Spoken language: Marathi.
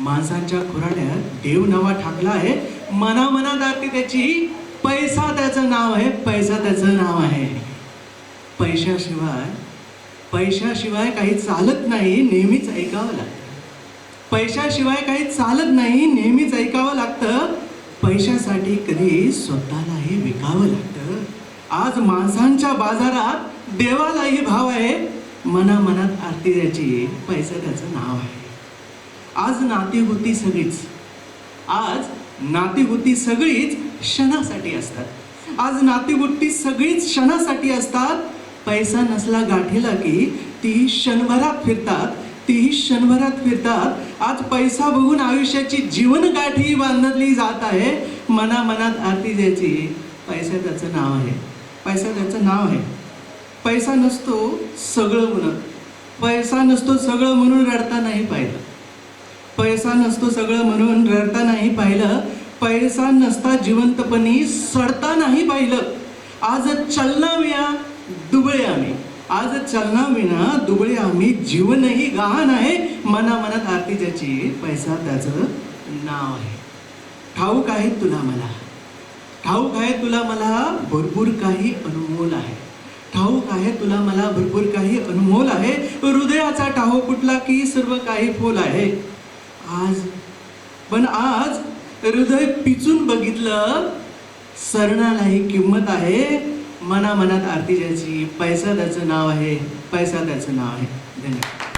माणसांच्या खुराड्यात देव नावा ठाकला आहे. मनामनात आरती त्याची. पैसा त्याचं नाव आहे. पैसा त्याचं नाव आहे. पैशाशिवाय पैशाशिवाय काही चालत नाही नेहमीच ऐकावं लागतं. पैशाशिवाय काही चालत नाही नेहमीच ऐकावं लागतं. पैशासाठी कधी स्वतःलाही विकावं लागतं. आज माणसांच्या बाजारात देवालाही भाव आहे. मना मनात आरती द्यायची पैसा त्याचं नाव आहे. आज नाती होती सगळीच. आज नाती होती सगळीच क्षणासाठी असतात. आज नाती होती सगळीच क्षणासाठी असतात. पैसा नसला गाठीला की ती क्षणभरात फिरतात तीही क्षणभरात फिरतात. आज पैसा बघून आयुष्याची जीवन गाठी बांधली जात आहे. मना मनात आरती द्यायची. पैसा त्याचं नाव आहे. पैसा त्याचं नाव आहे. पैसा नसतो सगळं म्हणत पैसा नसतो सगळं म्हणून रडता नाही पाहिजे. पैसा नसतो सगळं म्हणून रडता नाही पाहिलं. पैसा नसता जिवंतपणी सडता नाही पाहिलं. आज चलनाविना दुबळे आम्ही. आज चलनाविना दुबळे आम्ही. जीवनही गहाण आहे. मना मनात आरती ज्याची पैसा त्याचं नाव आहे. ठाऊक आहे तुला मला. ठाऊक आहे तुला मला भरपूर काही अनमोल आहे. ठाऊक आहे तुला मला भरपूर काही अनमोल आहे. हृदयाचा ठाऊ कुठला की सर्व काही फोल आहे. आज. पण आज हृदय पिचून बघितलं सरणालाही किंमत आहे मना मनात आरती ज्याची पैसा त्याचं नाव आहे. पैसा त्याचं नाव आहे. धन्यवाद.